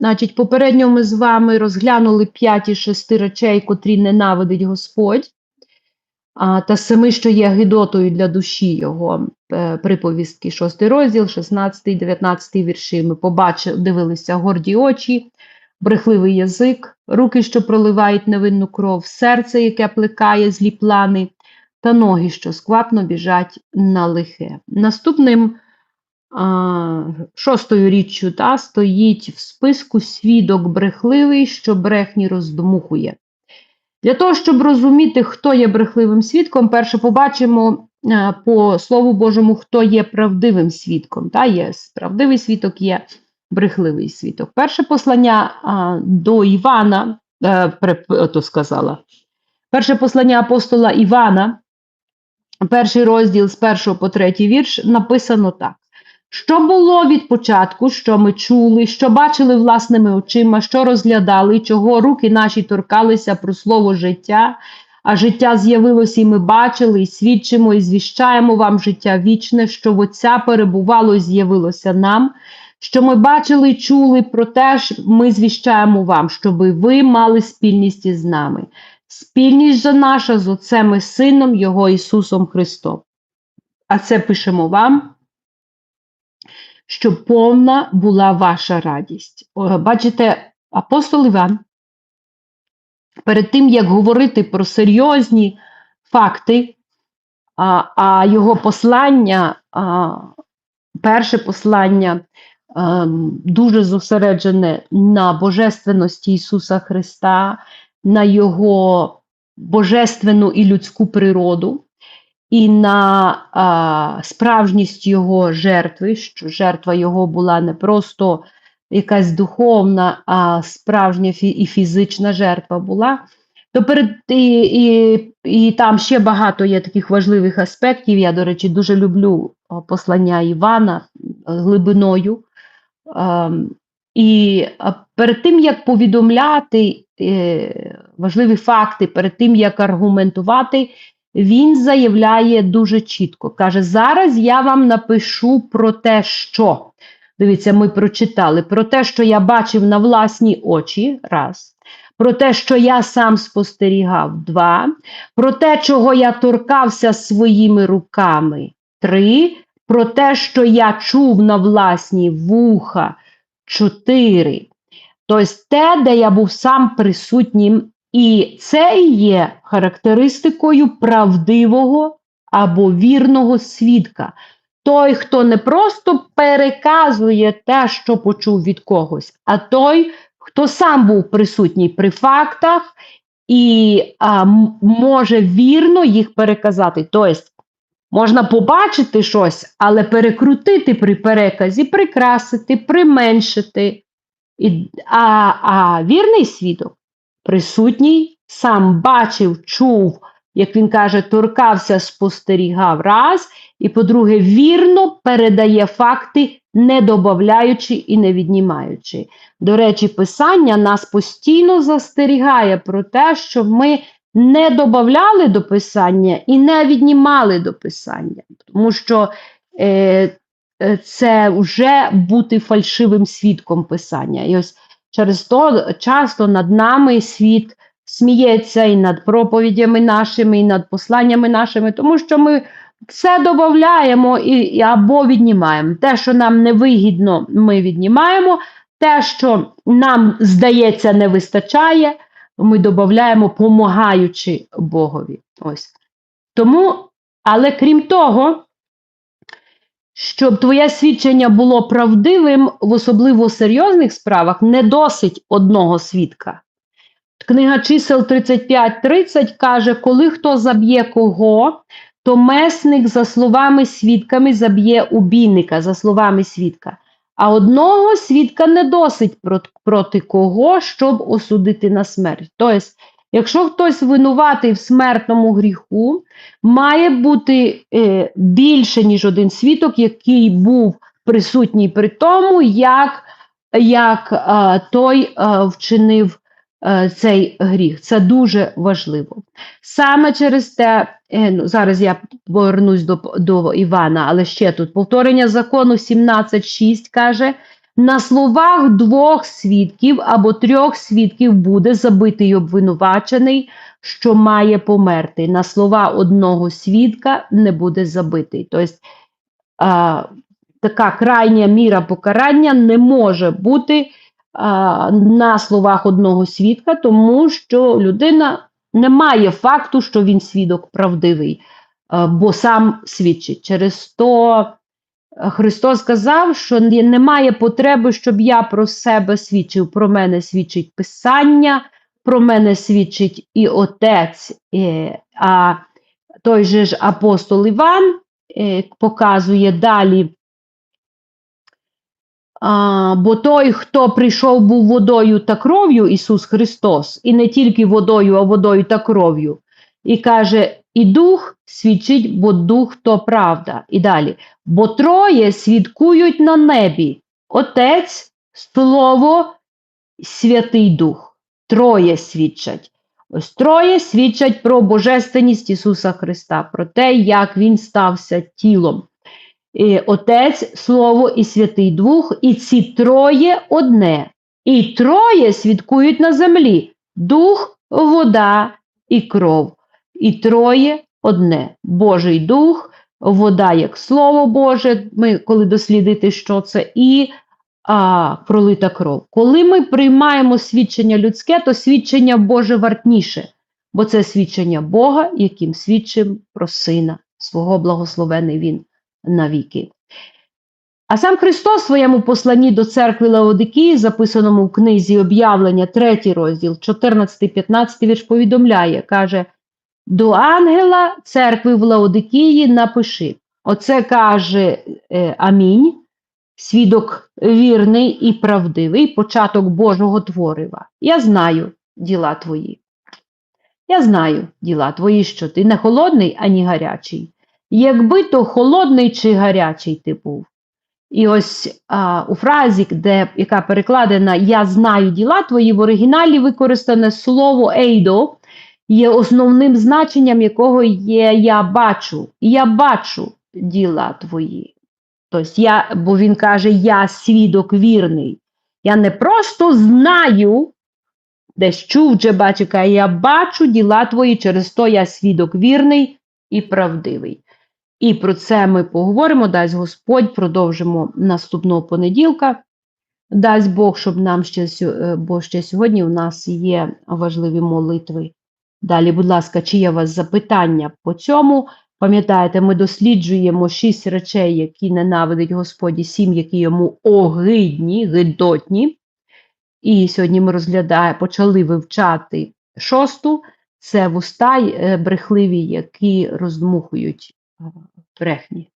Значить, попередньо ми з вами розглянули п'ять із шести речей, котрі ненавидить Господь, а, та семи, що є гидотою для душі його. Е, Приповістки, шостий розділ, 16, 19 вірші. Ми побачили, дивилися горді очі, брехливий язик, руки, що проливають невинну кров, серце, яке плекає злі плани, та ноги, що сквапно біжать на лихе. Наступним шостою річчю та, стоїть в списку свідок брехливий, що брехні роздмухує. Для того, щоб розуміти, хто є брехливим свідком, перше побачимо е, по Слову Божому, хто є правдивим свідком. Та, є правдивий свідок, є брехливий свідок. Перше послання до Івана, е, то сказала, перше послання апостола Івана, перший розділ з першого по третій вірш, написано так. Що було від початку, що ми чули, що бачили власними очима, що розглядали, чого руки наші торкалися про слово життя, а життя з'явилося, і ми бачили, і свідчимо, і звіщаємо вам життя вічне, що в Отця перебувало і з'явилося нам, що ми бачили і чули про те, ми звіщаємо вам, щоб ви мали спільність із нами. Спільність же наша з Отцем і Сином Його Ісусом Христом. А це пишемо вам щоб повна була ваша радість. Бачите, апостол Іван, перед тим, як говорити про серйозні факти, а, а його послання, а, перше послання а, дуже зосереджене на божественності Ісуса Христа, на Його божественну і людську природу і на а, справжність його жертви, що жертва його була не просто якась духовна, а справжня фі- і фізична жертва була. То перед і, і, і там ще багато є таких важливих аспектів. Я, до речі, дуже люблю послання Івана е, глибиною. Ем, І перед тим, як повідомляти е, важливі факти, перед тим, як аргументувати, він заявляє дуже чітко. Каже: зараз я вам напишу про те, що. Дивіться, ми прочитали про те, що я бачив на власні очі, раз. Про те, що я сам спостерігав, два. Про те, чого я торкався своїми руками, три. Про те, що я чув на власні вуха, чотири. Тобто те, де я був сам присутнім і це є характеристикою правдивого або вірного свідка. Той, хто не просто переказує те, що почув від когось, а той, хто сам був присутній при фактах і а, може вірно їх переказати. Тобто, можна побачити щось, але перекрутити при переказі, прикрасити, применшити. І, а, а вірний свідок присутній, сам бачив, чув, як він каже, торкався, спостерігав раз, і, по-друге, вірно передає факти, не додаючи і не віднімаючи. До речі, писання нас постійно застерігає про те, щоб ми не додавали до писання і не віднімали до писання, тому що е, е, це вже бути фальшивим свідком писання. І ось Через то часто над нами світ сміється і над проповідями нашими, і над посланнями нашими, тому що ми все додаємо і, і або віднімаємо. Те, що нам невигідно, ми віднімаємо. Те, що нам здається, не вистачає, ми додаємо, помагаючи Богові. Ось. Тому, але крім того, щоб твоє свідчення було правдивим, в особливо серйозних справах, не досить одного свідка. Книга чисел 35.30 каже, коли хто заб'є кого, то месник за словами свідками заб'є убійника, за словами свідка. А одного свідка не досить проти, кого, щоб осудити на смерть. Тобто, якщо хтось винуватий в смертному гріху, має бути е, більше, ніж один свідок, який був присутній при тому, як, як е, той е, вчинив е, цей гріх. Це дуже важливо. Саме через те, е, ну, зараз я повернусь до, до Івана, але ще тут повторення закону 17.6 каже: На словах двох свідків або трьох свідків буде забитий обвинувачений, що має померти. На слова одного свідка не буде забитий. Тобто а, така крайня міра покарання не може бути а, на словах одного свідка, тому що людина не має факту, що він свідок правдивий, а, бо сам свідчить. Через то Христос сказав, що немає потреби, щоб я про себе свідчив. Про мене свідчить Писання, про мене свідчить і Отець, е, а той же ж апостол Іван е, показує далі. А, бо той, хто прийшов був водою та кров'ю, Ісус Христос, і не тільки водою, а водою та кров'ю, і каже: і дух свідчить, бо дух то правда. І далі. Бо троє свідкують на небі: Отець, Слово, Святий Дух. Троє свідчать. Ось троє свідчать про божественність Ісуса Христа, про те, як Він стався тілом. І Отець, Слово і Святий Дух, і ці троє одне. І троє свідкують на землі: дух, вода і кров. І троє одне. Божий дух, вода як Слово Боже, ми коли дослідити, що це, і а, пролита кров. Коли ми приймаємо свідчення людське, то свідчення Боже вартніше, бо це свідчення Бога, яким свідчимо про Сина, свого благословений Він навіки. А сам Христос в своєму посланні до церкви Лаодикії, записаному в книзі об'явлення, 3 розділ, 14-15 вірш повідомляє, каже: до ангела церкви в Лаодикії напиши. Оце каже е, Амінь, свідок вірний і правдивий, початок Божого творива. Я знаю діла твої. Я знаю діла твої, що ти не холодний, ані гарячий. Якби то холодний чи гарячий ти був. І ось а, у фразі, де, яка перекладена Я знаю діла твої, в оригіналі використане слово ейдо, є основним значенням якого є я бачу. Я бачу діла твої. Тобто я, бо він каже, я свідок вірний. Я не просто знаю, десь чув вже бачив, каже, я бачу діла твої, через то я свідок вірний і правдивий. І про це ми поговоримо. Дасть Господь, продовжимо наступного понеділка. Дасть Бог, щоб нам ще, е, бо ще сьогодні у нас є важливі молитви. Далі, будь ласка, чи є у вас запитання по цьому? Пам'ятаєте, ми досліджуємо шість речей, які ненавидить Господь, і сім, які йому огидні, гидотні. І сьогодні ми розглядаємо, почали вивчати шосту. Це вуста е, брехливі, які роздмухують е, брехні.